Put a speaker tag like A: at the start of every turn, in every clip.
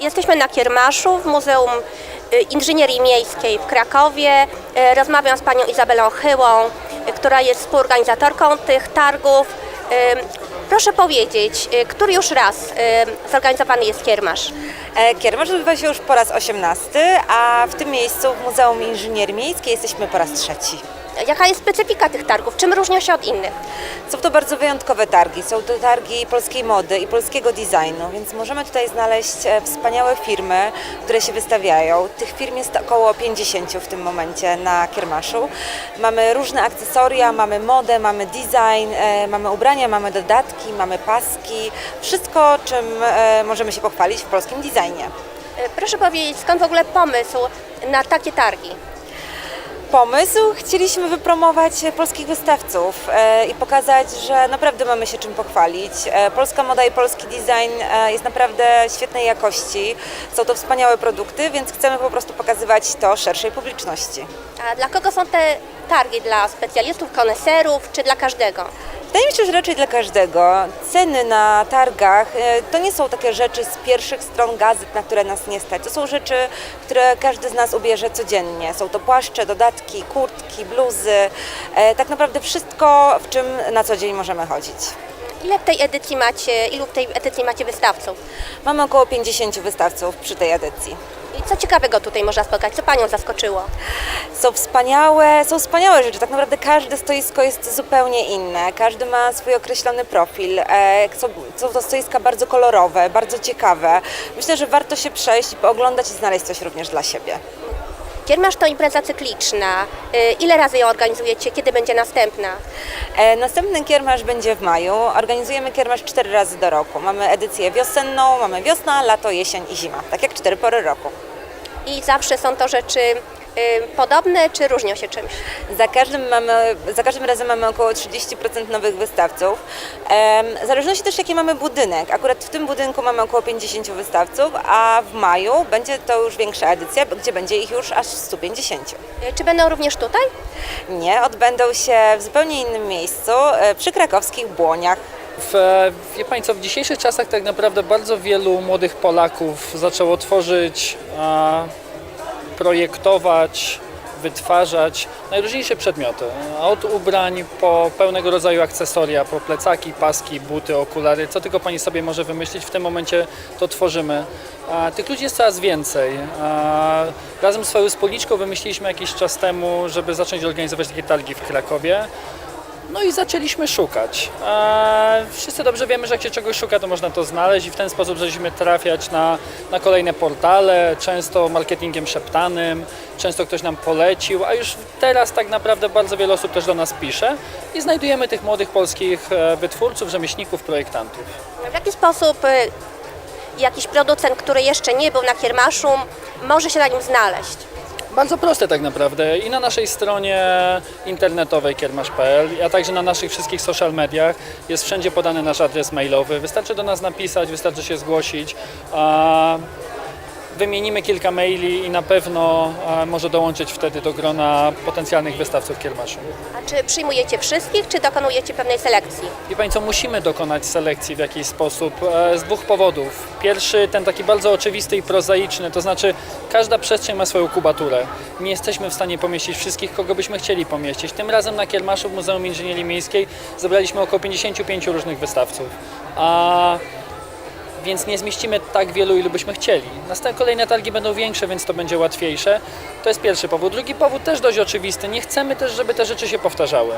A: Jesteśmy na Kiermaszu w Muzeum y, Inżynierii Miejskiej w Krakowie. Y, Rozmawiam z panią Izabelą Chyłą, y, która jest współorganizatorką tych targów. Proszę powiedzieć, który już raz zorganizowany jest Kiermasz?
B: E, Kiermasz odbywa się już po raz 18, a w tym miejscu w Muzeum Inżynierii Miejskiej jesteśmy po raz trzeci.
A: Jaka jest specyfika tych targów? Czym różnią się od innych?
B: Są to bardzo wyjątkowe targi. Są to targi polskiej mody i polskiego designu, więc możemy tutaj znaleźć e, wspaniałe firmy, które się wystawiają. Tych firm jest około 50 w tym momencie na Kiermaszu. Mamy różne akcesoria, mamy modę, mamy design, e, mamy ubrania, mamy dodatki, mamy paski. Wszystko, czym e, możemy się pochwalić w polskim designie.
A: Proszę powiedzieć, skąd w ogóle pomysł na takie targi?
B: Pomysł. Chcieliśmy wypromować polskich wystawców e, i pokazać, że naprawdę mamy się czym pochwalić. E, polska moda i polski design e, jest naprawdę świetnej jakości. Są to wspaniałe produkty, więc chcemy po prostu pokazywać to szerszej publiczności.
A: A dla kogo są te targi? Dla specjalistów, koneserów czy dla każdego?
B: Wydaje mi się, że raczej dla każdego. Ceny na targach e, to nie są takie rzeczy z pierwszych stron gazet, na które nas nie stać. To są rzeczy, które każdy z nas ubierze codziennie. Są to płaszcze, dodatki, kurtki, bluzy. E, Tak naprawdę wszystko, w czym na co dzień możemy chodzić.
A: Ile w tej edycji macie, ilu w tej edycji macie wystawców?
B: Mamy około 50 wystawców przy tej edycji.
A: I co ciekawego tutaj można spotkać? Co Panią zaskoczyło?
B: Są wspaniałe, są wspaniałe rzeczy. Tak naprawdę każde stoisko jest zupełnie inne. Każdy ma swój określony profil. E, Są, są to stoiska bardzo kolorowe, bardzo ciekawe. Myślę, że warto się przejść i pooglądać i znaleźć coś również dla siebie.
A: Kiermasz to impreza cykliczna. Y, Ile razy ją organizujecie? Kiedy będzie następna?
B: E, Następny kiermasz będzie w maju. Organizujemy kiermasz cztery razy do roku. Mamy edycję wiosenną, mamy wiosna, lato, jesień i zima. Tak jak cztery pory roku.
A: I zawsze są to rzeczy podobne, czy różnią się czymś?
B: Za każdym, mamy, za każdym razem mamy około 30% nowych wystawców. W zależności też jaki mamy budynek. Akurat w tym budynku mamy około 50 wystawców, a w maju będzie to już większa edycja, gdzie będzie ich już aż 150.
A: Y, Czy będą również tutaj?
B: Nie, odbędą się w zupełnie innym miejscu, e, przy krakowskich Błoniach.
C: W, e, wie Pani co, w dzisiejszych czasach tak naprawdę bardzo wielu młodych Polaków zaczęło tworzyć, a, projektować, wytwarzać najróżniejsze przedmioty. Od ubrań po pełnego rodzaju akcesoria, po plecaki, paski, buty, okulary, co tylko Pani sobie może wymyślić, w tym momencie to tworzymy. A, tych ludzi jest coraz więcej. A, razem z swoją spoliczką wymyśliliśmy jakiś czas temu, żeby zacząć organizować takie targi w Krakowie. No i zaczęliśmy szukać. E, wszyscy dobrze wiemy, że jak się czegoś szuka, to można to znaleźć i w ten sposób zaczęliśmy trafiać na, na kolejne portale, często marketingiem szeptanym, często ktoś nam polecił, a już teraz tak naprawdę bardzo wiele osób też do nas pisze i znajdujemy tych młodych polskich e, wytwórców, rzemieślników, projektantów.
A: W jaki sposób y, jakiś producent, który jeszcze nie był na Kiermaszu, może się na nim znaleźć?
C: Bardzo proste tak naprawdę i na naszej stronie internetowej kiermasz.pl, a także na naszych wszystkich social mediach jest wszędzie podany nasz adres mailowy. Wystarczy do nas napisać, wystarczy się zgłosić. A wymienimy kilka maili i na pewno a, może dołączyć wtedy do grona potencjalnych wystawców kiermaszu.
A: A czy przyjmujecie wszystkich, czy dokonujecie pewnej selekcji?
C: I Państwo, musimy dokonać selekcji w jakiś sposób e, z dwóch powodów. Pierwszy, ten taki bardzo oczywisty i prozaiczny, to znaczy każda przestrzeń ma swoją kubaturę. Nie jesteśmy w stanie pomieścić wszystkich, kogo byśmy chcieli pomieścić. Tym razem na Kiermaszu w Muzeum Inżynierii Miejskiej zebraliśmy około 55 różnych wystawców. A więc nie zmieścimy tak wielu, ilu byśmy chcieli. Następne kolejne targi będą większe, więc to będzie łatwiejsze. To jest pierwszy powód. Drugi powód też dość oczywisty. Nie chcemy też, żeby te rzeczy się powtarzały.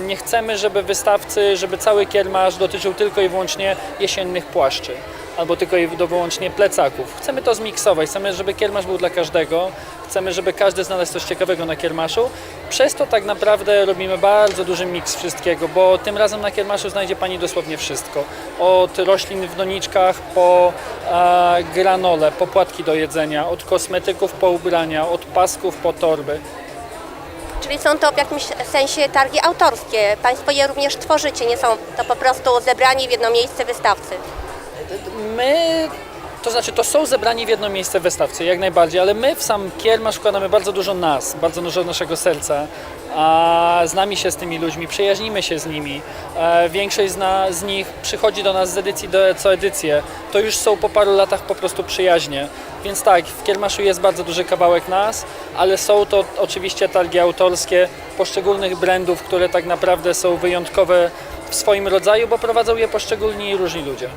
C: Nie chcemy, żeby wystawcy, żeby cały kiermasz dotyczył tylko i wyłącznie jesiennych płaszczy albo tylko i do wyłącznie plecaków. Chcemy to zmiksować, chcemy, żeby kiermasz był dla każdego, chcemy, żeby każdy znalazł coś ciekawego na kiermaszu. Przez to tak naprawdę robimy bardzo duży miks wszystkiego, bo tym razem na kiermaszu znajdzie Pani dosłownie wszystko. Od roślin w doniczkach po e, granole, po płatki do jedzenia, od kosmetyków po ubrania, od pasków po torby.
A: Czyli są to w jakimś sensie targi autorskie. Państwo je również tworzycie, nie są to po prostu zebrani w jedno miejsce wystawcy.
C: My, to znaczy to są zebrani w jedno miejsce wystawcy, jak najbardziej, ale my w sam kiermasz wkładamy bardzo dużo nas, bardzo dużo naszego serca. a znamy się z tymi ludźmi, przyjaźnimy się z nimi. E, Większość z, na, z nich przychodzi do nas z edycji do, co edycję. To już są po paru latach po prostu przyjaźnie. Więc tak, w Kiermaszu jest bardzo duży kawałek nas, ale są to oczywiście targi autorskie poszczególnych brandów, które tak naprawdę są wyjątkowe w swoim rodzaju, bo prowadzą je poszczególni i różni ludzie.